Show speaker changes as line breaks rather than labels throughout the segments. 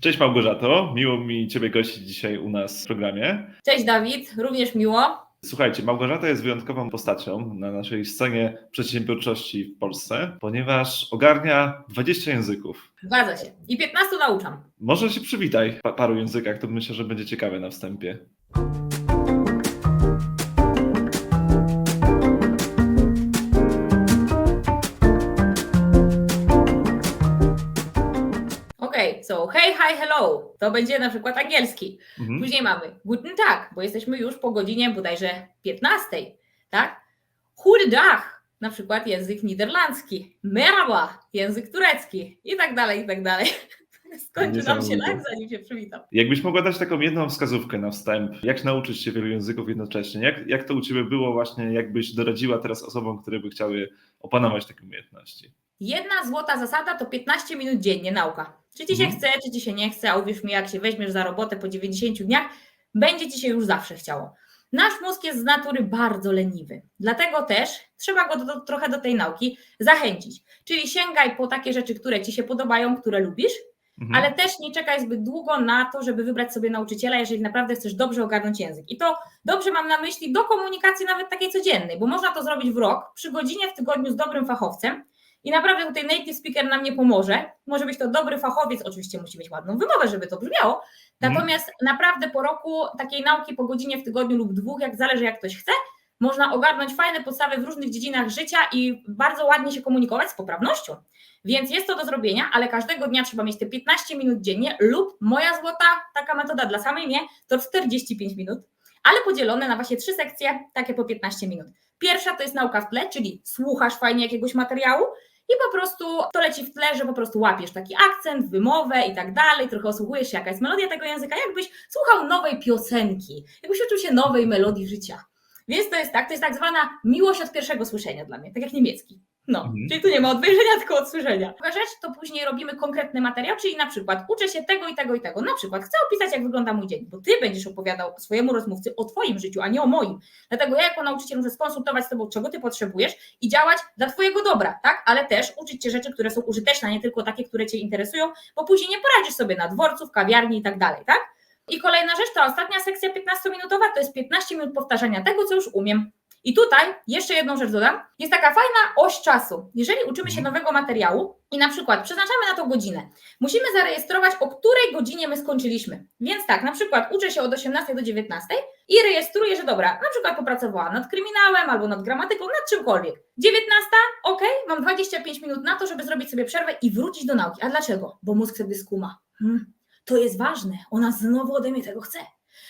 Cześć Małgorzato, miło mi Ciebie gościć dzisiaj u nas w programie.
Cześć Dawid, również miło.
Słuchajcie, Małgorzata jest wyjątkową postacią na naszej scenie przedsiębiorczości w Polsce, ponieważ ogarnia 20 języków.
Zgadza się. I 15 nauczam.
Może się przywitaj w pa- paru językach, to myślę, że będzie ciekawe na wstępie.
So hey, hi, hello. To będzie na przykład angielski.
Mhm.
Później mamy guten Tag, bo jesteśmy już po godzinie bodajże 15, tak? Goedendag, na przykład język niderlandzki. Merhaba, język turecki i tak dalej, i tak dalej. Skończy nam się tak, zanim się przywitam.
Jakbyś mogła dać taką jedną wskazówkę na wstęp, jak nauczyć się wielu języków jednocześnie? Jak, jak to u Ciebie było właśnie, jakbyś doradziła teraz osobom, które by chciały opanować takie umiejętności?
Jedna złota zasada to 15 minut dziennie nauka. Czy ci się
Mhm.
chce, czy ci się nie chce, a uwierz mi, jak się weźmiesz za robotę po 90 dniach, będzie ci się już zawsze chciało. Nasz mózg jest z natury bardzo leniwy, dlatego też trzeba go do, trochę do tej nauki zachęcić. Czyli sięgaj po takie rzeczy, które ci się podobają, które lubisz,
Mhm.
ale też nie czekaj zbyt długo na to, żeby wybrać sobie nauczyciela, jeżeli naprawdę chcesz dobrze ogarnąć język. I to dobrze mam na myśli do komunikacji nawet takiej codziennej, bo można to zrobić w rok, przy godzinie w tygodniu z dobrym fachowcem i naprawdę tutaj native speaker nam nie pomoże. Może być to dobry fachowiec, oczywiście musi mieć ładną wymowę, żeby to brzmiało.
Mhm.
Natomiast naprawdę po roku takiej nauki po godzinie w tygodniu lub dwóch, jak zależy jak ktoś chce, można ogarnąć fajne podstawy w różnych dziedzinach życia i bardzo ładnie się komunikować z poprawnością. Więc jest to do zrobienia, ale każdego dnia trzeba mieć te 15 minut dziennie lub moja złota taka metoda dla samej mnie to 45 minut, ale podzielone na właśnie trzy sekcje, takie po 15 minut. Pierwsza to jest nauka w tle, czyli słuchasz fajnie jakiegoś materiału i po prostu to leci w tle, że po prostu łapiesz taki akcent, wymowę i tak dalej, trochę osłuchujesz się, jaka jest melodia tego języka, jakbyś słuchał nowej piosenki, jakbyś uczył się nowej melodii życia. Więc to jest tak, to jest tak zwana miłość od pierwszego słyszenia dla mnie, tak jak niemiecki. No,
Mhm.
czyli tu nie ma odwejrzenia, tylko od słyszenia. Druga rzecz, to później robimy konkretny materiał, czyli na przykład uczę się tego i tego i tego. Na przykład chcę opisać, jak wygląda mój dzień, bo ty będziesz opowiadał swojemu rozmówcy o twoim życiu, a nie o moim. Dlatego ja jako nauczyciel muszę skonsultować z tobą, czego ty potrzebujesz i działać dla twojego dobra, tak? Ale też uczyć cię rzeczy, które są użyteczne, a nie tylko takie, które cię interesują, bo później nie poradzisz sobie na dworcu, w kawiarni i tak dalej, tak? I kolejna rzecz, ta ostatnia sekcja 15-minutowa to jest 15 minut powtarzania tego, co już umiem. I tutaj jeszcze jedną rzecz dodam. Jest taka fajna oś czasu. Jeżeli uczymy się
Mhm.
nowego materiału i na przykład przeznaczamy na to godzinę, musimy zarejestrować, o której godzinie my skończyliśmy. Więc tak, na przykład uczę się od 18 do 19 i rejestruję, że dobra, na przykład popracowałam nad kryminałem albo nad gramatyką, nad czymkolwiek. 19, ok, mam 25 minut na to, żeby zrobić sobie przerwę i wrócić do nauki. A dlaczego? Bo mózg wtedy skuma. Hmm, to jest ważne, ona znowu ode mnie tego chce.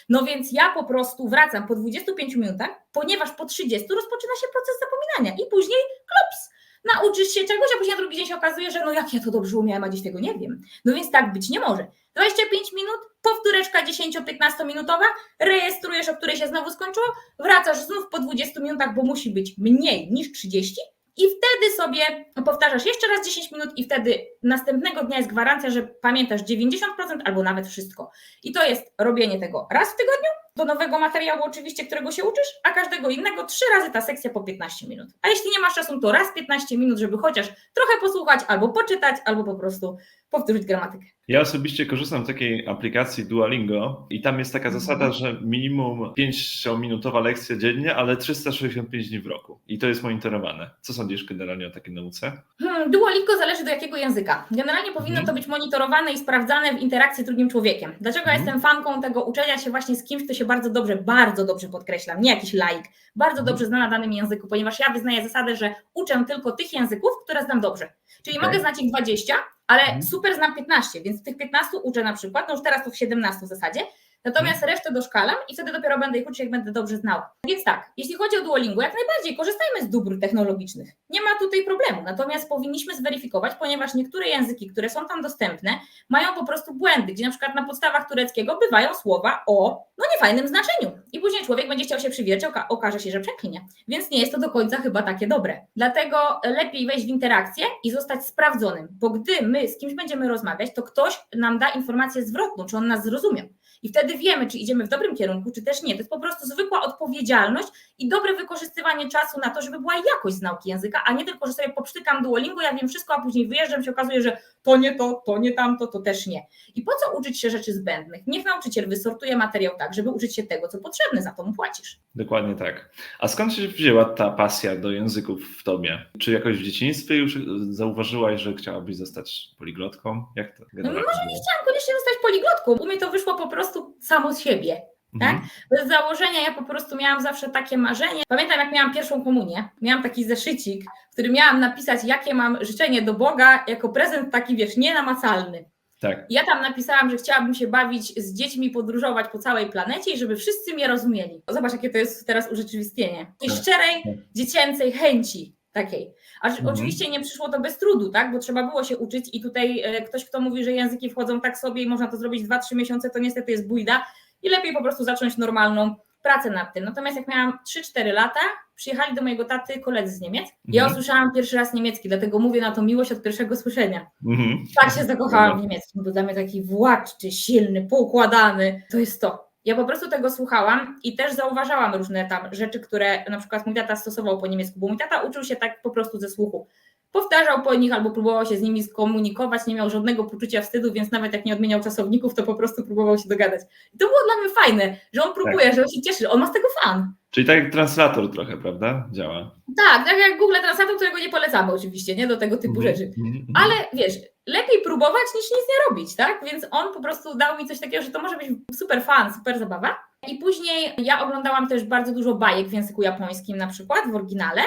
No więc ja po prostu wracam po 25 minutach, ponieważ po 30 rozpoczyna się proces zapominania i później klops. Nauczysz się czegoś, a później na drugi dzień się okazuje, że no jak ja to dobrze umiałem, a dziś tego nie wiem. No więc tak być nie może. 25 minut, powtóreczka 10-15 minutowa, rejestrujesz, o której się znowu skończyło, wracasz znów po 20 minutach, bo musi być mniej niż 30 i wtedy sobie powtarzasz jeszcze raz 10 minut i wtedy następnego dnia jest gwarancja, że pamiętasz 90% albo nawet wszystko. I to jest robienie tego raz w tygodniu, do nowego materiału oczywiście, którego się uczysz, a każdego innego trzy razy ta sekcja po 15 minut. A jeśli nie masz czasu, to raz 15 minut, żeby chociaż trochę posłuchać, albo poczytać, albo po prostu powtórzyć gramatykę.
Ja osobiście korzystam z takiej aplikacji Duolingo i tam jest taka
Mhm.
zasada, że minimum 5-minutowa lekcja dziennie, ale 365 dni w roku. I to jest monitorowane. Co sądzisz generalnie o takiej nauce?
Hmm, Duolingo zależy do jakiego języka. Generalnie powinno
Mhm.
to być monitorowane i sprawdzane w interakcji z drugim człowiekiem. Dlaczego ja
Mhm.
jestem fanką tego uczenia się właśnie z kimś, kto się bardzo dobrze, bardzo dobrze podkreślam, nie jakiś laik, bardzo
Mhm.
dobrze zna na danym języku, ponieważ ja wyznaję zasadę, że uczę tylko tych języków, które znam dobrze. Czyli
Okej.
mogę znać ich 20, ale
Mhm.
super znam 15, więc z tych 15 uczę na przykład, no już teraz to w 17 w zasadzie, Natomiast
Mhm.
resztę doszkalam i wtedy dopiero będę ich uczyć, jak będę dobrze znała. Więc tak, jeśli chodzi o Duolingo, jak najbardziej korzystajmy z dóbr technologicznych. Nie ma tutaj problemu. Natomiast powinniśmy zweryfikować, ponieważ niektóre języki, które są tam dostępne, mają po prostu błędy, gdzie na przykład na podstawach tureckiego bywają słowa o no niefajnym znaczeniu. I później człowiek będzie chciał się przywiercić, oka- okaże się, że przeklinie. Więc nie jest to do końca chyba takie dobre. Dlatego lepiej wejść w interakcję i zostać sprawdzonym, bo gdy my z kimś będziemy rozmawiać, to ktoś nam da informację zwrotną, czy on nas zrozumiał. I wtedy wiemy, czy idziemy w dobrym kierunku, czy też nie. To jest po prostu zwykła odpowiedzialność i dobre wykorzystywanie czasu na to, żeby była jakość z nauki języka, a nie tylko, że sobie poprztykam Duolingo, ja wiem wszystko, a później wyjeżdżam, się okazuje, że to nie to, to nie tamto, to też nie. I po co uczyć się rzeczy zbędnych? Niech nauczyciel wysortuje materiał tak, żeby uczyć się tego, co potrzebne, za to mu płacisz.
Dokładnie tak. A skąd się wzięła ta pasja do języków w tobie? Czy jakoś w dzieciństwie już zauważyłaś, że chciałabyś zostać poliglotką? Jak to
No może nie chciałam koniecznie zostać poliglotką, u mnie to wyszło po prostu samo z siebie. Tak?
Mhm.
Bez założenia ja po prostu miałam zawsze takie marzenie. Pamiętam, jak miałam pierwszą komunię, miałam taki zeszycik, w którym miałam napisać, jakie mam życzenie do Boga, jako prezent taki, wiesz, nienamacalny.
Tak.
Ja tam napisałam, że chciałabym się bawić z dziećmi, podróżować po całej planecie i żeby wszyscy mnie rozumieli. Zobacz, jakie to jest teraz urzeczywistnienie. I
Tak,
szczerej,
tak.
dziecięcej chęci takiej. A
Mhm.
oczywiście nie przyszło to bez trudu, tak? Bo trzeba było się uczyć i tutaj e, ktoś, kto mówi, że języki wchodzą tak sobie i można to zrobić 2-3 miesiące, to niestety jest bójda i lepiej po prostu zacząć normalną pracę nad tym. Natomiast jak miałam 3-4 lata, przyjechali do mojego taty koledzy z Niemiec. Ja
Mhm.
usłyszałam pierwszy raz niemiecki, dlatego mówię na to miłość od pierwszego słyszenia.
Mhm.
Tak się zakochałam w niemieckim, bo dla mnie taki władczy, silny, poukładany. To jest to. Ja po prostu tego słuchałam i też zauważałam różne tam rzeczy, które na przykład mój tata stosował po niemiecku, bo mój tata uczył się tak po prostu ze słuchu. Powtarzał po nich albo próbował się z nimi skomunikować, nie miał żadnego poczucia wstydu, więc nawet jak nie odmieniał czasowników, to po prostu próbował się dogadać. I to było dla mnie fajne, że on próbuje, że on się cieszy, on ma z tego fan.
Czyli tak jak translator trochę, prawda? Działa.
Tak, tak jak Google Translator, którego nie polecamy oczywiście, nie do tego typu
Mhm.
rzeczy.
Mhm.
Ale wiesz, lepiej próbować niż nic nie robić, tak? Więc on po prostu dał mi coś takiego, że to może być super fan, super zabawa. I później ja oglądałam też bardzo dużo bajek w języku japońskim, na przykład w oryginale,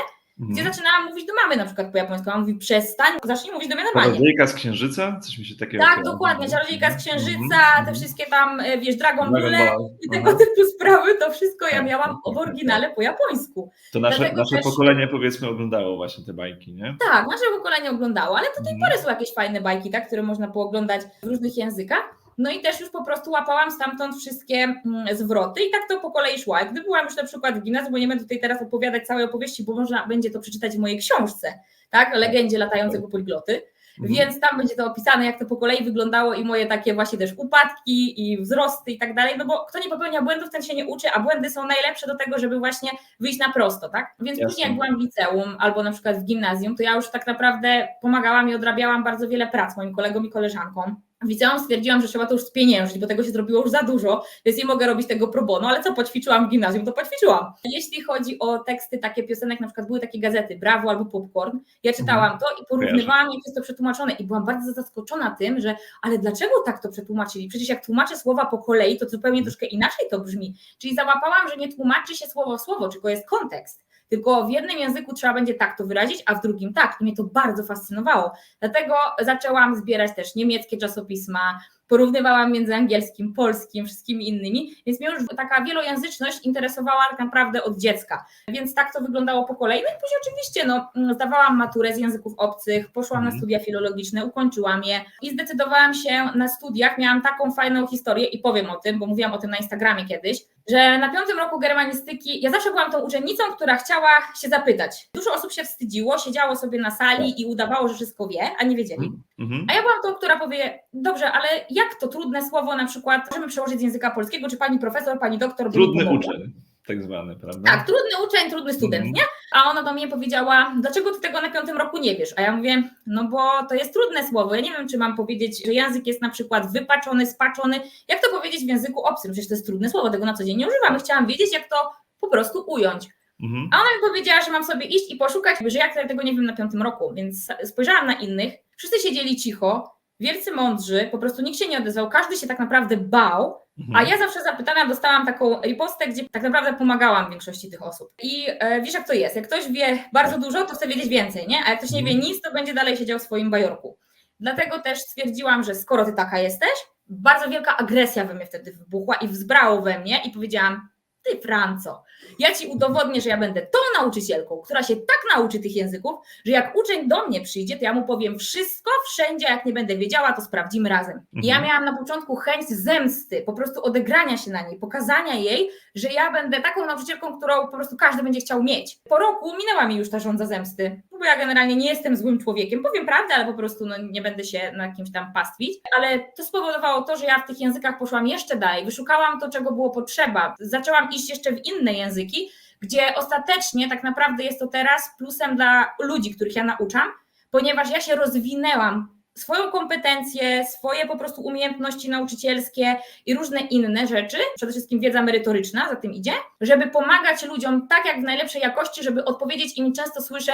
gdzie
Mhm.
zaczynałam mówić do mamy na przykład po japońsku. Ona mówi przestań, zacznij mówić do mnie normalnie.
Czarodziejka z księżyca? Coś mi się takiego
Tak, dokładnie, Czarodziejka z Księżyca,
Mhm.
te wszystkie tam, e, wiesz, Dragon
Dragon
Ball i tego
Aha.
typu sprawy, to wszystko ja
Tak,
miałam
tak,
w
tak,
oryginale po japońsku.
To nasze,
Dlatego
nasze
też-
pokolenie powiedzmy oglądało właśnie te bajki, nie?
Tak, nasze pokolenie oglądało, ale do tej
Mhm.
pory są jakieś fajne bajki, tak, które można pooglądać w różnych językach. No i też już po prostu łapałam stamtąd wszystkie mm, zwroty i tak to po kolei szło. Jak gdy byłam już na przykład w gimnazjum, bo nie będę tutaj teraz opowiadać całej opowieści, bo można będzie to przeczytać w mojej książce, tak, legendzie latającego poligloty.
Mhm.
Więc tam będzie to opisane, jak to po kolei wyglądało i moje takie właśnie też upadki i wzrosty i tak dalej, no bo kto nie popełnia błędów, ten się nie uczy, a błędy są najlepsze do tego, żeby właśnie wyjść na prosto, tak? Więc
Jasne.
później jak byłam w liceum albo na przykład w gimnazjum, to ja już tak naprawdę pomagałam i odrabiałam bardzo wiele prac moim kolegom i koleżankom. W liceum stwierdziłam, że trzeba to już spieniężyć, bo tego się zrobiło już za dużo, więc nie mogę robić tego pro bono, ale co poćwiczyłam w gimnazjum, to poćwiczyłam. Jeśli chodzi o teksty takie piosenek, na przykład były takie gazety Brawo albo Popcorn, ja czytałam to i porównywałam, jak jest to przetłumaczone i byłam bardzo zaskoczona tym, że ale dlaczego tak to przetłumaczyli? Przecież jak tłumaczę słowa po kolei, to zupełnie troszkę inaczej to brzmi. Czyli załapałam, że nie tłumaczy się słowo w słowo, tylko jest kontekst. Tylko w jednym języku trzeba będzie tak to wyrazić, a w drugim tak. I mnie to bardzo fascynowało. Dlatego zaczęłam zbierać też niemieckie czasopisma, porównywałam między angielskim, polskim, wszystkimi innymi, więc mnie już taka wielojęzyczność interesowała tak naprawdę od dziecka. Więc tak to wyglądało po kolei. No i później oczywiście no, zdawałam maturę z języków obcych, poszłam na
Mhm.
studia filologiczne, ukończyłam je i zdecydowałam się na studiach. Miałam taką fajną historię i powiem o tym, bo mówiłam o tym na Instagramie kiedyś, że na piątym roku germanistyki ja zawsze byłam tą uczennicą, która chciała się zapytać. Dużo osób się wstydziło, siedziało sobie na sali i udawało, że wszystko wie, a nie wiedzieli.
Mhm.
A ja byłam tą, która powie, dobrze, ale jak to trudne słowo na przykład możemy przełożyć z języka polskiego, czy pani profesor, pani doktor
Trudny uczeń, tak zwany, prawda?
Tak, trudny uczeń, trudny student,
Mhm.
nie? A ona do mnie powiedziała, dlaczego ty tego na piątym roku nie wiesz? A ja mówię, no bo to jest trudne słowo. Ja nie wiem, czy mam powiedzieć, że język jest na przykład wypaczony, spaczony. Jak to powiedzieć w języku obcym? Przecież to jest trudne słowo, tego na co dzień nie używamy. Chciałam wiedzieć, jak to po prostu ująć.
Mhm.
A ona mi powiedziała, że mam sobie iść i poszukać, że ja tego nie wiem na piątym roku. Więc spojrzałam na innych, wszyscy siedzieli cicho, wielcy mądrzy, po prostu nikt się nie odezwał, każdy się tak naprawdę bał.
Mhm.
A ja zawsze zapytana dostałam taką ripostę, gdzie tak naprawdę pomagałam większości tych osób. I e, wiesz jak to jest, jak ktoś wie bardzo dużo, to chce wiedzieć więcej, nie? A jak ktoś nie wie nic, to będzie dalej siedział w swoim bajorku. Dlatego też stwierdziłam, że skoro ty taka jesteś, bardzo wielka agresja we mnie wtedy wybuchła i wzbrało we mnie i powiedziałam, ty Franco, ja ci udowodnię, że ja będę tą nauczycielką, która się tak nauczy tych języków, że jak uczeń do mnie przyjdzie, to ja mu powiem wszystko, wszędzie, jak nie będę wiedziała, to sprawdzimy razem. I ja
Mhm.
miałam na początku chęć zemsty, po prostu odegrania się na niej, pokazania jej, że ja będę taką nauczycielką, którą po prostu każdy będzie chciał mieć. Po roku minęła mi już ta żądza zemsty. Bo ja generalnie nie jestem złym człowiekiem. Powiem prawdę, ale po prostu no, nie będę się na kimś tam pastwić. Ale to spowodowało to, że ja w tych językach poszłam jeszcze dalej. Wyszukałam to, czego było potrzeba. Zaczęłam iść jeszcze w inne języki, gdzie ostatecznie tak naprawdę jest to teraz plusem dla ludzi, których ja nauczam, ponieważ ja się rozwinęłam swoją kompetencję, swoje po prostu umiejętności nauczycielskie i różne inne rzeczy, przede wszystkim wiedza merytoryczna za tym idzie, żeby pomagać ludziom tak jak w najlepszej jakości, żeby odpowiedzieć im często słyszę,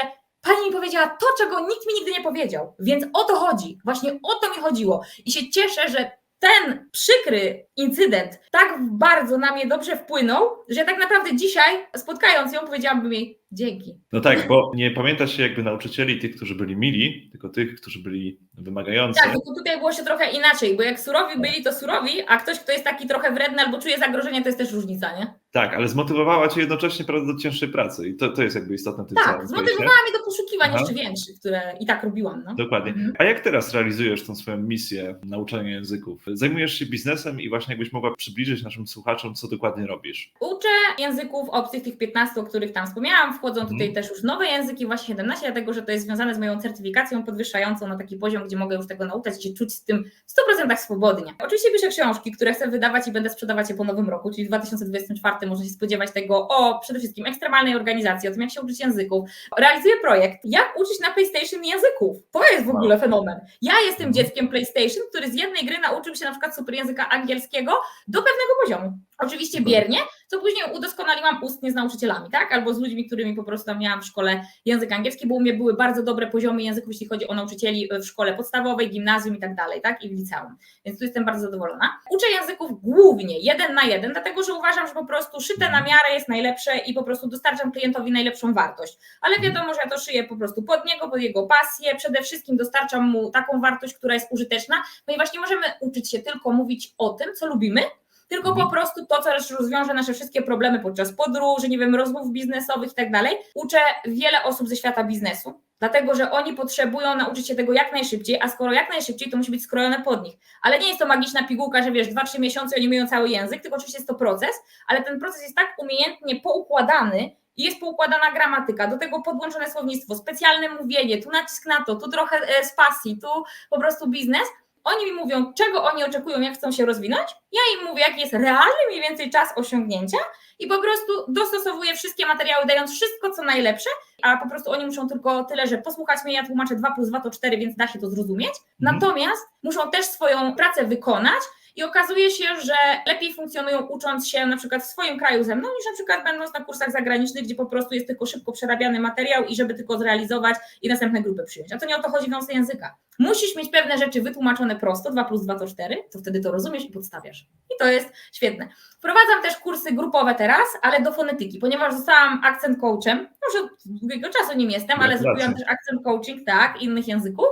Pani mi powiedziała to, czego nikt mi nigdy nie powiedział. Więc o to chodzi. Właśnie o to mi chodziło. I się cieszę, że ten przykry incydent tak bardzo na mnie dobrze wpłynął, że tak naprawdę dzisiaj, spotkając ją, powiedziałabym jej dzięki.
No tak, bo nie pamięta się jakby nauczycieli tych, którzy byli mili, tylko tych, którzy byli wymagający.
Tak, tylko tutaj było się trochę inaczej, bo jak surowi byli, to surowi, a ktoś, kto jest taki trochę wredny albo czuje zagrożenie, to jest też różnica, nie?
Tak, ale zmotywowała cię jednocześnie prawda, do cięższej pracy i to, to jest jakby istotne w tym
Tak, zmotywowała mnie do poszukiwań
Aha.
jeszcze większych, które i tak robiłam, no.
Dokładnie.
Mhm.
A jak teraz realizujesz tą swoją misję nauczania języków? Zajmujesz się biznesem i właśnie jakbyś mogła przybliżyć naszym słuchaczom, co dokładnie robisz?
Uczę języków obcych, tych 15, o których tam wspomniałam. Wchodzą tutaj
Mhm.
też już nowe języki, właśnie 17, dlatego że to jest związane z moją certyfikacją podwyższającą na taki poziom, gdzie mogę już tego nauczać i się czuć z tym w 100% swobodnie. Oczywiście piszę książki, które chcę wydawać i będę sprzedawać je po nowym roku, czyli w 2024 można się spodziewać tego o przede wszystkim ekstremalnej organizacji, o tym, jak się uczyć języków. Realizuję projekt, jak uczyć na PlayStation języków. To jest w ogóle fenomen. Ja jestem
Mhm.
dzieckiem PlayStation, który z jednej gry nauczył się na przykład super języka angielskiego do pewnego poziomu. Oczywiście biernie, co później udoskonaliłam ustnie z nauczycielami, tak? Albo z ludźmi, którymi po prostu tam miałam w szkole język angielski, bo u mnie były bardzo dobre poziomy języków, jeśli chodzi o nauczycieli w szkole podstawowej, gimnazjum i tak dalej, tak? I w liceum. Więc tu jestem bardzo zadowolona. Uczę języków głównie jeden na jeden, dlatego że uważam, że po prostu szyte na miarę jest najlepsze i po prostu dostarczam klientowi najlepszą wartość. Ale wiadomo, że ja to szyję po prostu pod niego, pod jego pasję. Przede wszystkim dostarczam mu taką wartość, która jest użyteczna, ponieważ nie możemy uczyć się tylko mówić o tym, co lubimy, tylko
Mhm.
po prostu to, co rozwiąże nasze wszystkie problemy podczas podróży, nie wiem, rozmów biznesowych i tak dalej. Uczę wiele osób ze świata biznesu, dlatego że oni potrzebują nauczyć się tego jak najszybciej, a skoro jak najszybciej, to musi być skrojone pod nich. Ale nie jest to magiczna pigułka, że wiesz, 2-3 miesiące oni myją cały język, tylko oczywiście jest to proces, ale ten proces jest tak umiejętnie poukładany, i jest poukładana gramatyka, do tego podłączone słownictwo, specjalne mówienie, tu nacisk na to, tu trochę e, z pasji, tu po prostu biznes. Oni mi mówią, czego oni oczekują, jak chcą się rozwinąć. Ja im mówię, jaki jest realny mniej więcej czas osiągnięcia i po prostu dostosowuję wszystkie materiały, dając wszystko, co najlepsze, a po prostu oni muszą tylko tyle, że posłuchać mnie, ja tłumaczę 2 plus 2 to 4, więc da się to zrozumieć.
Mhm.
Natomiast muszą też swoją pracę wykonać i okazuje się, że lepiej funkcjonują ucząc się na przykład w swoim kraju ze mną, niż na przykład będąc na kursach zagranicznych, gdzie po prostu jest tylko szybko przerabiany materiał i żeby tylko zrealizować i następne grupy przyjąć. A to nie o to chodzi w nauce języka. Musisz mieć pewne rzeczy wytłumaczone prosto, 2 plus 2 to 4, to wtedy to rozumiesz i podstawiasz. I to jest świetne. Wprowadzam też kursy grupowe teraz, ale do fonetyki, ponieważ zostałam akcent coachem, już od długiego czasu nim jestem, ale zrobiłam też akcent coaching, tak, innych języków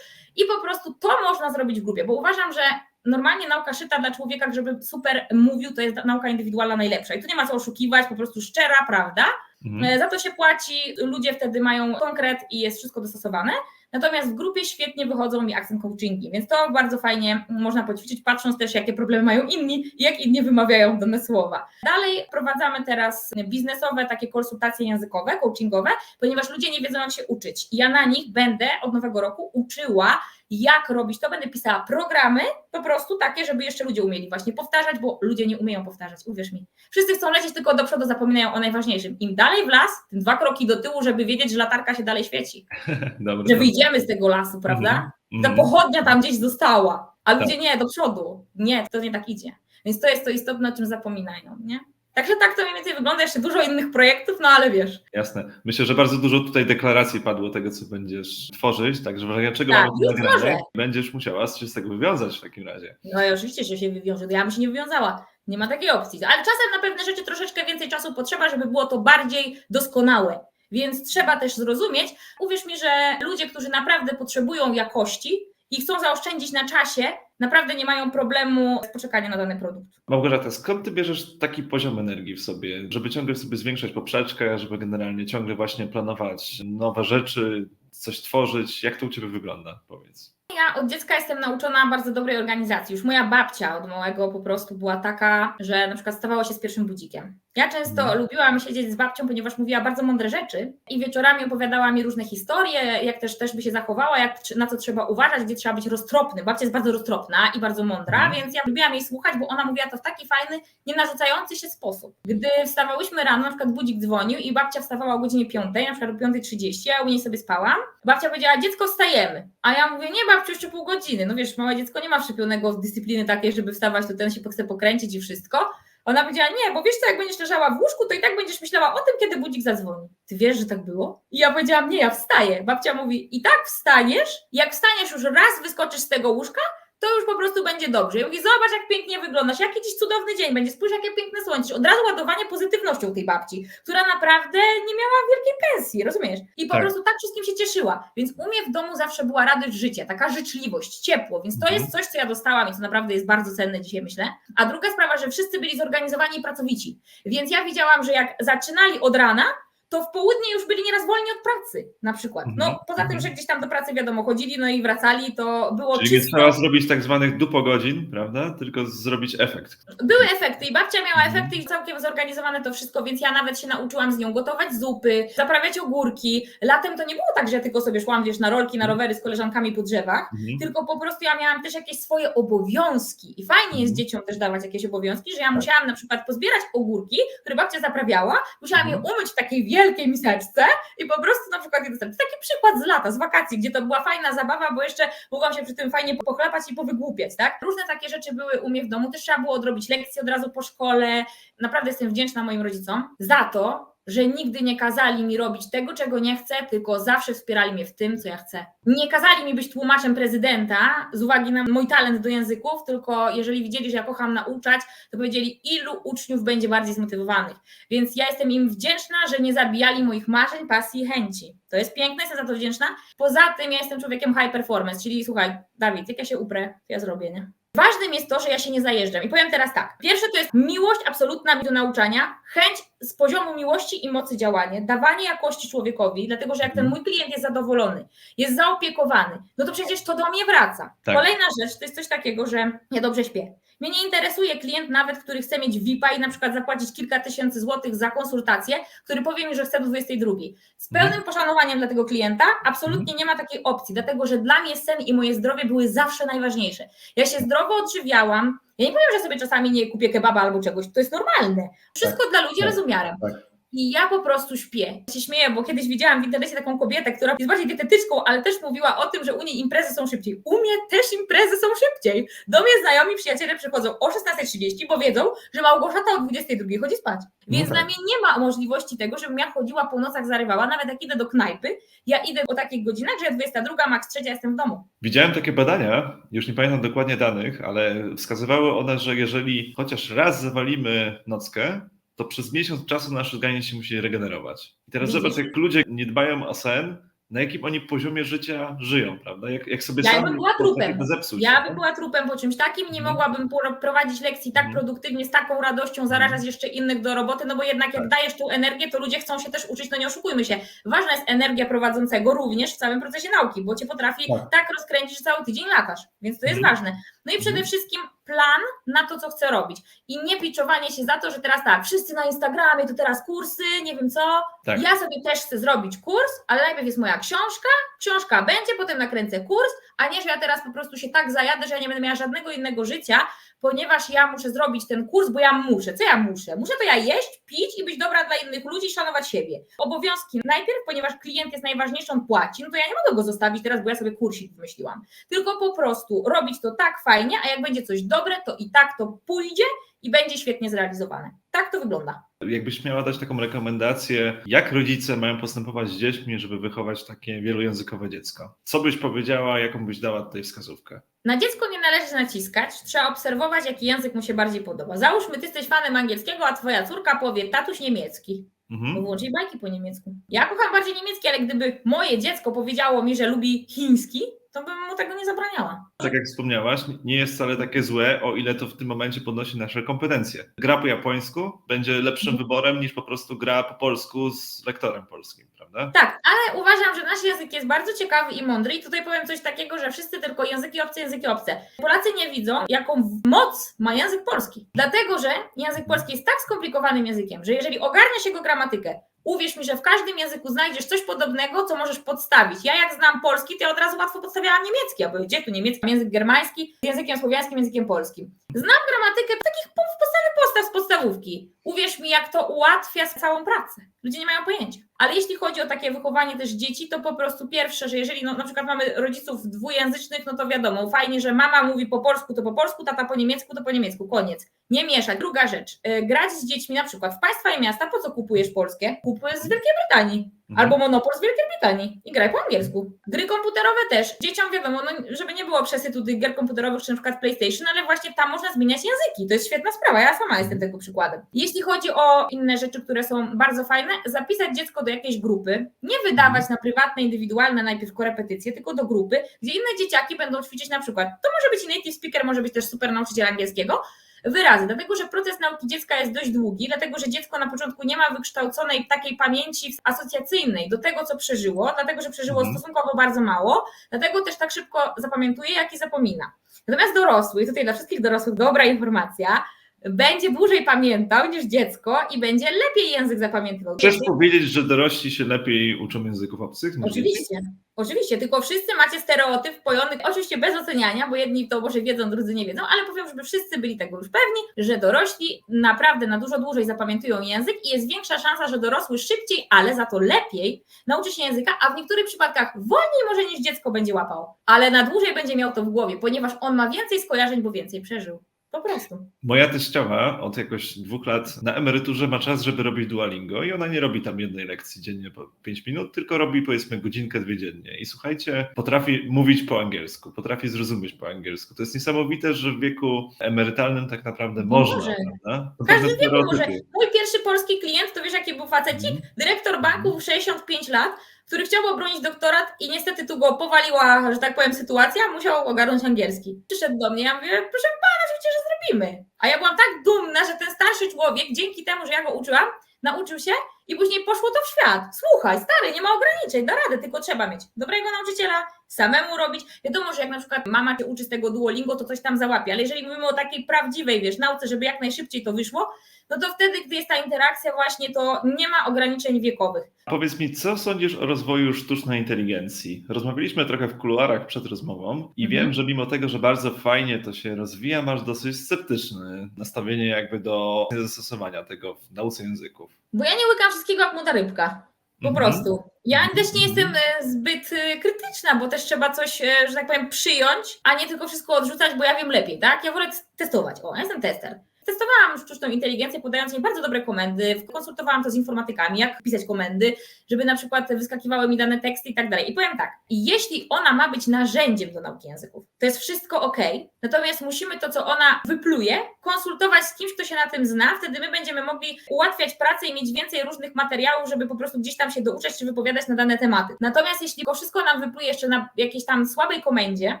i po prostu to można zrobić w grupie, bo uważam, że normalnie nauka szyta dla człowieka, żeby super mówił, to jest nauka indywidualna najlepsza. I tu nie ma co oszukiwać, po prostu szczera prawda.
Mhm.
E, Za to się płaci, ludzie wtedy mają konkret i jest wszystko dostosowane. Natomiast w grupie świetnie wychodzą mi akcent coachingi, więc to bardzo fajnie można poćwiczyć, patrząc też, jakie problemy mają inni i jak inni wymawiają dane słowa. Dalej prowadzamy teraz biznesowe takie konsultacje językowe, coachingowe, ponieważ ludzie nie wiedzą, jak się uczyć. I ja na nich będę od nowego roku uczyła, jak robić to. Będę pisała programy po prostu takie, żeby jeszcze ludzie umieli właśnie powtarzać, bo ludzie nie umieją powtarzać, uwierz mi. Wszyscy chcą lecieć tylko do przodu, zapominają o najważniejszym. Im dalej w las, tym dwa kroki do tyłu, żeby wiedzieć, że latarka się dalej świeci,
Dobra,
że wyjdziemy z tego lasu, prawda? Ta
Mhm.
pochodnia tam gdzieś została, a
Tak.
ludzie nie, do przodu. Nie, to nie tak idzie. Więc to jest to istotne, o czym zapominają, nie? Także tak to mniej więcej wygląda, jeszcze dużo innych projektów, no ale wiesz.
Jasne. Myślę, że bardzo dużo tutaj deklaracji padło tego, co będziesz tworzyć, także w razie czego
Tak,
mamy nagrane, będziesz musiała się z tego wywiązać w takim razie.
No i oczywiście, że się wywiąże, ja bym się nie wywiązała. Nie ma takiej opcji. Ale czasem na pewne rzeczy troszeczkę więcej czasu potrzeba, żeby było to bardziej doskonałe. Więc trzeba też zrozumieć, uwierz mi, że ludzie, którzy naprawdę potrzebują jakości i chcą zaoszczędzić na czasie, naprawdę nie mają problemu z poczekaniem na dany produkt.
Małgorzata, skąd ty bierzesz taki poziom energii w sobie, żeby ciągle sobie zwiększać poprzeczkę, żeby generalnie ciągle właśnie planować nowe rzeczy, coś tworzyć? Jak to u ciebie wygląda? Powiedz.
Ja od dziecka jestem nauczona bardzo dobrej organizacji. Już moja babcia od małego po prostu była taka, że na przykład stawała się z pierwszym budzikiem. Ja często
Mhm.
lubiłam siedzieć z babcią, ponieważ mówiła bardzo mądre rzeczy i wieczorami opowiadała mi różne historie, jak też, też by się zachowała, jak, na co trzeba uważać, gdzie trzeba być roztropny. Babcia jest bardzo roztropna i bardzo mądra,
Mhm.
więc ja lubiłam jej słuchać, bo ona mówiła to w taki fajny, nie narzucający się sposób. Gdy wstawałyśmy rano, na przykład budzik dzwonił i babcia wstawała o godzinie 5, na przykład o 5.30, a ja u niej sobie spałam, babcia powiedziała, dziecko wstajemy. A ja mówię, nie babciu, jeszcze pół godziny. No wiesz, małe dziecko nie ma wszczepionego dyscypliny takiej, żeby wstawać, to ten się chce pokręcić i wszystko. Ona powiedziała, nie, bo wiesz co, jak będziesz leżała w łóżku, to i tak będziesz myślała o tym, kiedy budzik zadzwoni. Ty wiesz, że tak było? I ja powiedziałam, nie, ja wstaję. Babcia mówi, i tak wstaniesz, jak wstaniesz już raz, wyskoczysz z tego łóżka, to już po prostu będzie dobrze. I mówi, zobacz, jak pięknie wyglądasz, jaki dziś cudowny dzień będzie, spójrz, jakie piękne słońce. Od razu ładowanie pozytywnością tej babci, która naprawdę nie miała wielkiej pensji, rozumiesz? I po
Tak.
prostu tak wszystkim się cieszyła. Więc u mnie w domu zawsze była radość życia, taka życzliwość, ciepło, więc to
Mhm.
jest coś, co ja dostałam i co naprawdę jest bardzo cenne dzisiaj, myślę. A druga sprawa, że wszyscy byli zorganizowani i pracowici. Więc ja widziałam, że jak zaczynali od rana, to w południe już byli nieraz wolni od pracy, na przykład. No,
Mhm.
poza tym, że gdzieś tam do pracy, wiadomo, chodzili, no i wracali, to było
Czyli nie trzeba zrobić tak zwanych dupogodzin, prawda? Tylko zrobić efekt.
Były efekty i babcia miała
Mhm.
efekty i całkiem zorganizowane to wszystko, więc ja nawet się nauczyłam z nią gotować zupy, zaprawiać ogórki. Latem to nie było tak, że ja tylko sobie szłam, wiesz, na rolki, na rowery z koleżankami po drzewach,
Mhm.
tylko po prostu ja miałam też jakieś swoje obowiązki i fajnie jest
Mhm.
dzieciom też dawać jakieś obowiązki, że ja
Tak.
musiałam na przykład pozbierać ogórki, które babcia zaprawiała, musiałam je
Mhm.
umyć w takiej wielkiej miseczce i po prostu na przykład je dostać. To taki przykład z lata, z wakacji, gdzie to była fajna zabawa, bo jeszcze mogłam się przy tym fajnie pochlapać i powygłupiać, tak? Różne takie rzeczy były u mnie w domu, też trzeba było odrobić lekcje od razu po szkole. Naprawdę jestem wdzięczna moim rodzicom za to, że nigdy nie kazali mi robić tego, czego nie chcę, tylko zawsze wspierali mnie w tym, co ja chcę. Nie kazali mi być tłumaczem prezydenta z uwagi na mój talent do języków, tylko jeżeli widzieli, że ja kocham nauczać, to powiedzieli, ilu uczniów będzie bardziej zmotywowanych. Więc ja jestem im wdzięczna, że nie zabijali moich marzeń, pasji i chęci. To jest piękne, jestem za to wdzięczna. Poza tym ja jestem człowiekiem high performance, czyli słuchaj, Dawid, jak ja się uprę, to ja zrobię, nie? Ważnym jest to, że ja się nie zajeżdżam. I powiem teraz tak. Pierwsze to jest miłość absolutna do nauczania, chęć z poziomu miłości i mocy działania, dawanie jakości człowiekowi, dlatego że jak ten mój klient jest zadowolony, jest zaopiekowany, no to przecież to do mnie wraca.
Tak.
Kolejna rzecz to jest coś takiego, że ja dobrze śpię. Mnie nie interesuje klient nawet, który chce mieć VIP-a i na przykład zapłacić kilka tysięcy złotych za konsultację, który powie mi, że chce do 22. Z pełnym poszanowaniem dla tego klienta absolutnie nie ma takiej opcji, dlatego że dla mnie sen i moje zdrowie były zawsze najważniejsze. Ja się zdrowo odżywiałam. Ja nie powiem, że sobie czasami nie kupię kebaba albo czegoś, to jest normalne. Wszystko dla ludzi
tak,
rozumiarem.
tak.
I ja po prostu śpię. Ja się śmieję, bo kiedyś widziałam w internecie taką kobietę, która jest bardziej dietetyczką, ale też mówiła o tym, że u niej imprezy są szybciej. U mnie też imprezy są szybciej. Do mnie znajomi przyjaciele przychodzą o 16.30, bo wiedzą, że Małgorzata o 22.00 chodzi spać. Więc
No
dla
tak.
mnie nie ma możliwości tego, żebym ja chodziła po nocach, zarywała. Nawet jak idę do knajpy, ja idę o takich godzinach, że ja 22, max 3 jestem w domu.
Widziałem takie badania, już nie pamiętam dokładnie danych, ale wskazywały one, że jeżeli chociaż raz zawalimy nockę, to przez miesiąc czasu nasz organizm się musi regenerować. I teraz
Widzisz?
zobacz, jak ludzie nie dbają o sen, na jakim oni poziomie życia żyją, prawda? Jak, jak sobie
Ja bym była
potrafią
trupem.
zepsuć.
Ja
tak?
bym była trupem po czymś takim, nie
Mhm.
mogłabym pro- prowadzić lekcji tak
Mhm.
produktywnie, z taką radością, zarażać jeszcze innych do roboty, no bo jednak jak
Tak.
dajesz tą energię, to ludzie chcą się też uczyć, no nie oszukujmy się. Ważna jest energia prowadzącego również w całym procesie nauki, bo cię potrafi
Tak.
tak, rozkręcić, że cały tydzień latasz, więc to jest
Mhm.
ważne. No i przede
Mhm.
wszystkim plan na to, co chcę robić i nie piczowanie się za to, że teraz tak, wszyscy na Instagramie, to teraz kursy, nie wiem co.
Tak.
Ja sobie też chcę zrobić kurs, ale najpierw jest moja książka, książka będzie, potem nakręcę kurs, a nie, że ja teraz po prostu się tak zajadę, że ja nie będę miała żadnego innego życia, ponieważ ja muszę zrobić ten kurs, bo ja muszę. Co ja muszę? Muszę to ja jeść, pić i być dobra dla innych ludzi, szanować siebie. Obowiązki najpierw, ponieważ klient jest najważniejszy, on płaci, no to ja nie mogę go zostawić teraz, bo ja sobie kursik wymyśliłam. Tylko po prostu robić to tak fajnie, a jak będzie coś dobre, to i tak to pójdzie i będzie świetnie zrealizowane. Tak to wygląda.
Jakbyś miała dać taką rekomendację, jak rodzice mają postępować z dziećmi, żeby wychować takie wielojęzykowe dziecko? Co byś powiedziała, jaką byś dała tutaj wskazówkę?
Na dziecko nie należy naciskać, trzeba obserwować, jaki język mu się bardziej podoba. Załóżmy, ty jesteś fanem angielskiego, a twoja córka powie, tatuś niemiecki.
Mhm.
jej bajki po niemiecku. Ja kocham bardziej niemiecki, ale gdyby moje dziecko powiedziało mi, że lubi chiński, to bym mu tego nie zabraniała.
Tak jak wspomniałaś, nie jest wcale takie złe, o ile to w tym momencie podnosi nasze kompetencje. Gra po japońsku będzie lepszym
Mhm.
wyborem niż po prostu gra po polsku z lektorem polskim, prawda?
Tak, ale uważam, że nasz język jest bardzo ciekawy i mądry i tutaj powiem coś takiego, że wszyscy tylko języki obce, języki obce. Polacy nie widzą, jaką moc ma język polski. Dlatego, że język polski jest tak skomplikowanym językiem, że jeżeli ogarnia się go gramatykę, uwierz mi, że w każdym języku znajdziesz coś podobnego, co możesz podstawić. Ja jak znam polski, to ja od razu łatwo podstawiałam niemiecki, a bo gdzie tu niemiecki, język germański, językiem słowiańskim, językiem polskim. Znam gramatykę takich po- w podstawie postaw z podstawówki. Uwierz mi, jak to ułatwia całą pracę. Ludzie nie mają pojęcia. Ale jeśli chodzi o takie wychowanie też dzieci, to po prostu pierwsze, że jeżeli no, na przykład mamy rodziców dwujęzycznych, no to wiadomo, fajnie, że mama mówi po polsku, to po polsku, tata po niemiecku, to po niemiecku, koniec. Nie mieszać. Druga rzecz, y, grać z dziećmi na przykład w państwa i miasta, po co kupujesz polskie? Kupujesz z Wielkiej Brytanii.
Mhm.
Albo Monopol z Wielkiej Brytanii i graj po angielsku. Gry komputerowe też. Dzieciom wiadomo, no, żeby nie było przesytu tych gier komputerowych, czy na przykład PlayStation, ale właśnie tam można zmieniać języki. To jest świetna sprawa. Ja sama jestem tego przykładem. Jeśli chodzi o inne rzeczy, które są bardzo fajne, zapisać dziecko do jakiejś grupy, nie wydawać na prywatne, indywidualne najpierw korepetycje, tylko do grupy, gdzie inne dzieciaki będą ćwiczyć na przykład. To może być native speaker, może być też super nauczyciel angielskiego, wyrazy, dlatego że proces nauki dziecka jest dość długi, dlatego że dziecko na początku nie ma wykształconej takiej pamięci asocjacyjnej do tego, co przeżyło, dlatego że przeżyło
Mhm.
stosunkowo bardzo mało, dlatego też tak szybko zapamiętuje, jak i zapomina. Natomiast dorosły, i tutaj dla wszystkich dorosłych dobra informacja, będzie dłużej pamiętał niż dziecko i będzie lepiej język zapamiętywał.
Chcesz powiedzieć, że dorośli się lepiej uczą języków obcych? dzieci?
Oczywiście, oczywiście, tylko wszyscy macie stereotyp wpojony, oczywiście bez oceniania, bo jedni to może wiedzą, drudzy nie wiedzą, ale powiem, żeby wszyscy byli tego już pewni, że dorośli naprawdę na dużo dłużej zapamiętują język i jest większa szansa, że dorosły szybciej, ale za to lepiej nauczy się języka, a w niektórych przypadkach wolniej może niż dziecko będzie łapał, ale na dłużej będzie miał to w głowie, ponieważ on ma więcej skojarzeń, bo więcej przeżył. Po prostu.
Moja teściowa od jakoś dwóch lat na emeryturze ma czas, żeby robić Duolingo i ona nie robi tam jednej lekcji dziennie po 5 minut, tylko robi powiedzmy godzinkę, dwie dziennie. I słuchajcie, potrafi mówić po angielsku, potrafi zrozumieć po angielsku. To jest niesamowite, że w wieku emerytalnym tak naprawdę można,
Może.
prawda? To pewne
wieku może. Mój pierwszy polski klient, to wiesz jaki był facecik?
Mhm.
Dyrektor banku 65 lat, który chciał obronić doktorat i niestety tu go powaliła, że tak powiem, sytuacja, musiał ogarnąć angielski. Przyszedł do mnie, ja mówię, proszę pana, oczywiście, że zrobimy. A ja byłam tak dumna, że ten starszy człowiek, dzięki temu, że ja go uczyłam, nauczył się i później poszło to w świat. Słuchaj, stary, nie ma ograniczeń, da radę, tylko trzeba mieć dobrego nauczyciela, samemu robić. Wiadomo, że jak na przykład mama cię uczy z tego Duolingo, to coś tam załapie, ale jeżeli mówimy o takiej prawdziwej, wiesz, nauce, żeby jak najszybciej to wyszło, no to wtedy, gdy jest ta interakcja właśnie, to nie ma ograniczeń wiekowych.
Powiedz mi, co sądzisz o rozwoju sztucznej inteligencji? Rozmawialiśmy trochę w kuluarach przed rozmową i
Mhm.
wiem, że mimo tego, że bardzo fajnie to się rozwija, masz dosyć sceptyczne nastawienie jakby do zastosowania tego w nauce języków.
Bo ja nie łykam wszystkiego jak młoda rybka. Po
Mhm.
prostu. Ja też nie jestem e, zbyt e, krytyczna, bo też trzeba coś, e, że tak powiem, przyjąć, a nie tylko wszystko odrzucać, bo ja wiem lepiej, tak? Ja wolę testować. O, ja jestem tester. Testowałam sztuczną inteligencję, podając jej bardzo dobre komendy, konsultowałam to z informatykami, jak pisać komendy, żeby na przykład wyskakiwały mi dane teksty i tak dalej. I powiem tak, jeśli ona ma być narzędziem do nauki języków, to jest wszystko ok, natomiast musimy to, co ona wypluje, konsultować z kimś, kto się na tym zna, wtedy my będziemy mogli ułatwiać pracę i mieć więcej różnych materiałów, żeby po prostu gdzieś tam się douczać czy wypowiadać na dane tematy. Natomiast jeśli to wszystko nam wypluje jeszcze na jakiejś tam słabej komendzie,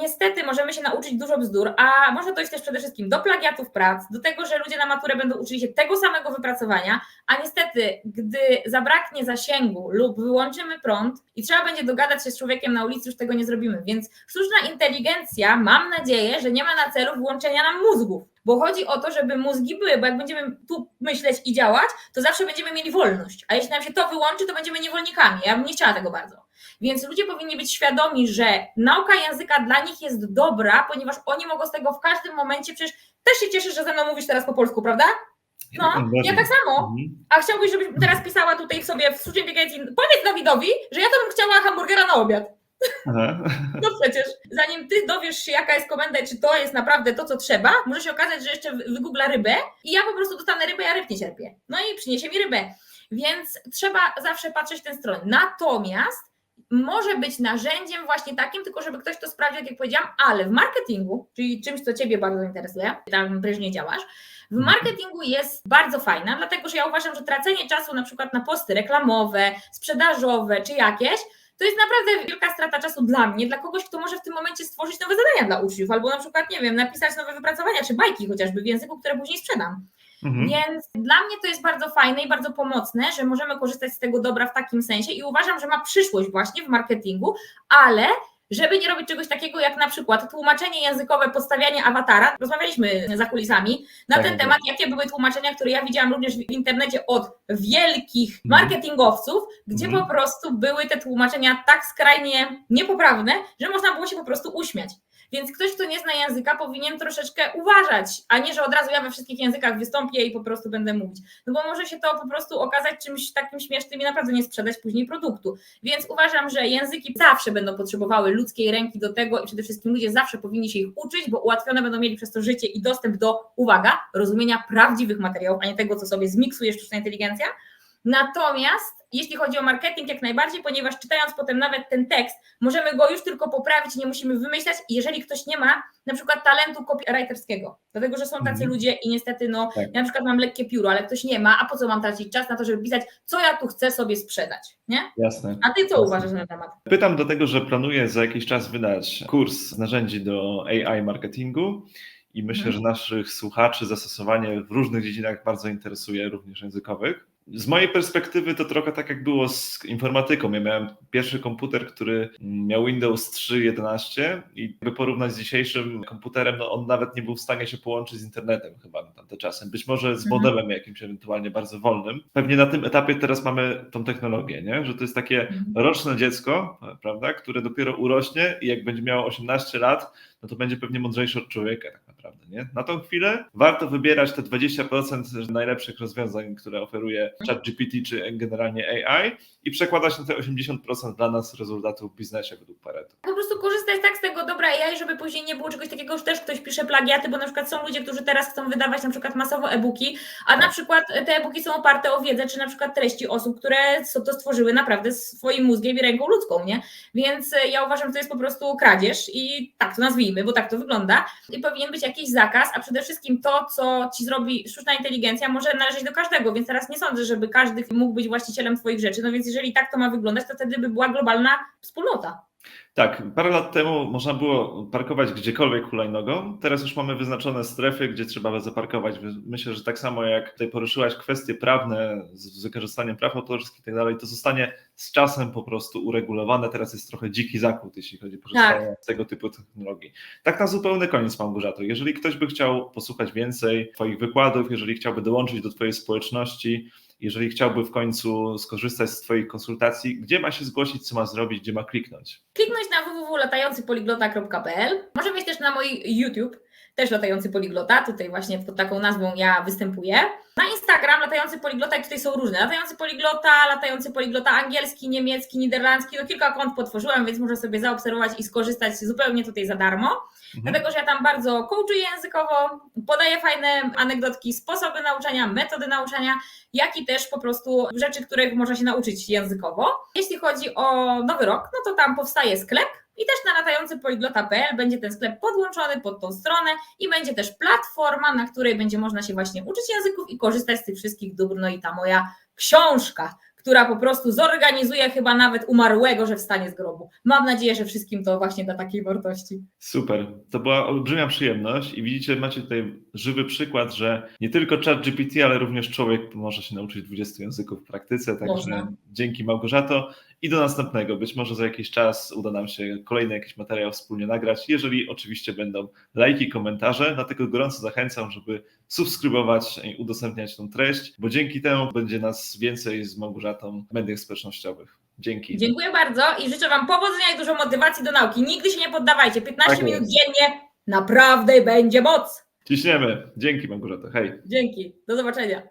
niestety możemy się nauczyć dużo bzdur, a może dojść też przede wszystkim do plagiatów prac, do tego, że ludzie na maturę będą uczyli się tego samego wypracowania, a niestety, gdy zabraknie zasięgu lub wyłączymy prąd i trzeba będzie dogadać się z człowiekiem na ulicy, już tego nie zrobimy. Więc sztuczna inteligencja, mam nadzieję, że nie ma na celu włączenia nam mózgów. Bo chodzi o to, żeby mózgi były, bo jak będziemy tu myśleć i działać, to zawsze będziemy mieli wolność. A jeśli nam się to wyłączy, to będziemy niewolnikami. Ja bym nie chciała tego bardzo. Więc ludzie powinni być świadomi, że nauka języka dla nich jest dobra, ponieważ oni mogą z tego w każdym momencie, przecież też się cieszę, że ze mną mówisz teraz po polsku, prawda? No, ja tak samo.
Mhm.
A chciałbyś, żebyś teraz pisała tutaj sobie w inteligencji, powiedz Dawidowi, że ja to bym chciała hamburgera na obiad.
Aha.
No przecież, zanim ty dowiesz się, jaka jest komenda i czy to jest naprawdę to, co trzeba, może się okazać, że jeszcze wy- wygoogla rybę i ja po prostu dostanę rybę, ja ryb nie cierpię. No i przyniesie mi rybę. Więc trzeba zawsze patrzeć w tę stronę. Natomiast może być narzędziem właśnie takim, tylko żeby ktoś to sprawdził, jak powiedziałam, ale w marketingu, czyli czymś, co Ciebie bardzo interesuje, tam prężnie działasz, w
Mhm.
marketingu jest bardzo fajna, dlatego że ja uważam, że tracenie czasu na przykład na posty reklamowe, sprzedażowe czy jakieś, to to jest naprawdę wielka strata czasu dla mnie, dla kogoś, kto może w tym momencie stworzyć nowe zadania dla uczniów, albo na przykład, nie wiem, napisać nowe wypracowania, czy bajki chociażby w języku, które później sprzedam.
Mhm.
Więc dla mnie to jest bardzo fajne i bardzo pomocne, że możemy korzystać z tego dobra w takim sensie i uważam, że ma przyszłość właśnie w marketingu, ale żeby nie robić czegoś takiego jak na przykład tłumaczenie językowe, podstawianie awatara, rozmawialiśmy za kulisami na
Tak,
ten temat, jakie były tłumaczenia, które ja widziałam również w internecie od wielkich
Mhm.
marketingowców, gdzie
Mhm.
po prostu były te tłumaczenia tak skrajnie niepoprawne, że można było się po prostu uśmiać. Więc ktoś, kto nie zna języka, powinien troszeczkę uważać, a nie, że od razu ja we wszystkich językach wystąpię i po prostu będę mówić. No bo może się to po prostu okazać czymś takim śmiesznym i naprawdę nie sprzedać później produktu. Więc uważam, że języki zawsze będą potrzebowały ludzkiej ręki do tego i przede wszystkim ludzie zawsze powinni się ich uczyć, bo ułatwione będą mieli przez to życie i dostęp do, uwaga, rozumienia prawdziwych materiałów, a nie tego, co sobie zmiksuje sztuczna inteligencja. Natomiast jeśli chodzi o marketing, jak najbardziej, ponieważ czytając potem nawet ten tekst, możemy go już tylko poprawić, nie musimy wymyślać, jeżeli ktoś nie ma na przykład talentu copywriterskiego, dlatego że są tacy
Mhm.
ludzie i niestety, no,
Tak.
ja na przykład mam lekkie pióro, ale ktoś nie ma, a po co mam tracić czas na to, żeby pisać, co ja tu chcę sobie sprzedać, nie?
Jasne.
A ty co
Jasne.
uważasz na temat?
Pytam do tego, że planuję za jakiś czas wydać kurs z narzędzi do AI marketingu i myślę,
Mhm.
że naszych słuchaczy zastosowanie w różnych dziedzinach bardzo interesuje, również językowych. Z mojej perspektywy to trochę tak jak było z informatyką. Ja miałem pierwszy komputer, który miał Windows 3.11 i by porównać z dzisiejszym komputerem, no on nawet nie był w stanie się połączyć z internetem chyba na tamte czasy. Być może z
Mhm.
modemem jakimś ewentualnie bardzo wolnym. Pewnie na tym etapie teraz mamy tą technologię, nie? że to jest takie
Mhm.
roczne dziecko, prawda, które dopiero urośnie i jak będzie miało 18 lat, no to będzie pewnie mądrzejsze od człowieka tak naprawdę, nie? Na tą chwilę warto wybierać te 20% najlepszych rozwiązań, które oferuje ChatGPT czy generalnie AI i przekładać na te 80% dla nas rezultatów w biznesie według Pareto.
po prostu korzystać tak z tego dobra AI, żeby później nie było czegoś takiego, że też ktoś pisze plagiaty, bo na przykład są ludzie, którzy teraz chcą wydawać na przykład masowo e-booki, a na przykład te e-booki są oparte o wiedzę, czy na przykład treści osób, które to stworzyły naprawdę swoim mózgiem i ręką ludzką, nie? Więc e, ja uważam, że to jest po prostu kradzież i tak to nazwijmy, bo tak to wygląda i powinien być jakiś zakaz, a przede wszystkim to, co ci zrobi sztuczna inteligencja, może należeć do każdego, więc teraz nie sądzę, żeby każdy mógł być właścicielem twoich rzeczy, no więc jeżeli tak to ma wyglądać, to wtedy by była globalna wspólnota.
Tak, parę lat temu można było parkować gdziekolwiek hulajnogą. Teraz już mamy wyznaczone strefy, gdzie trzeba zaparkować. Myślę, że tak samo jak tutaj poruszyłaś kwestie prawne z wykorzystaniem praw autorskich i tak dalej, to zostanie z czasem po prostu uregulowane. Teraz jest trochę dziki zakłód, jeśli chodzi o korzystanie z tego typu technologii. Tak na zupełny koniec, Małgorzato. Jeżeli ktoś by chciał posłuchać więcej Twoich wykładów, jeżeli chciałby dołączyć do Twojej społeczności, jeżeli chciałby w końcu skorzystać z Twoich konsultacji, gdzie ma się zgłosić, co ma zrobić, gdzie ma kliknąć?
kliknąć na www.latającypoliglota.pl. Może wejść też na mój YouTube, też Latający Poliglota, tutaj właśnie pod taką nazwą ja występuję. Na Instagram Latający Poliglota i tutaj są różne. Latający Poliglota, Latający Poliglota angielski, niemiecki, niderlandzki, no kilka kont potworzyłam, więc można sobie zaobserwować i skorzystać zupełnie tutaj za darmo.
Mhm.
Dlatego, że ja tam bardzo coachuję językowo, podaję fajne anegdotki, sposoby nauczania, metody nauczania, jak i też po prostu rzeczy, których można się nauczyć językowo. Jeśli chodzi o nowy rok, no to tam powstaje sklep i też na latającypoliglota.pl będzie ten sklep podłączony pod tą stronę i będzie też platforma, na której będzie można się właśnie uczyć języków i korzystać z tych wszystkich dóbr. No i ta moja książka, która po prostu zorganizuje chyba nawet umarłego, że wstanie z grobu. Mam nadzieję, że wszystkim to właśnie da takiej wartości.
Super, to była olbrzymia przyjemność i widzicie, macie tutaj żywy przykład, że nie tylko chat GPT, ale również człowiek może się nauczyć 20 języków w praktyce, także
Można.
dzięki Małgorzato i do następnego. Być może za jakiś czas uda nam się kolejny jakiś materiał wspólnie nagrać, jeżeli oczywiście będą lajki, komentarze, dlatego gorąco zachęcam, żeby subskrybować i udostępniać tą treść, bo dzięki temu będzie nas więcej z Małgorzatą w mediach społecznościowych. Dzięki.
Dziękuję bardzo i życzę Wam powodzenia i dużo motywacji do nauki. Nigdy się nie poddawajcie. 15
Tak
minut dziennie naprawdę będzie moc.
Ciśniemy. Dzięki Małgorzato. Hej.
Dzięki. Do zobaczenia.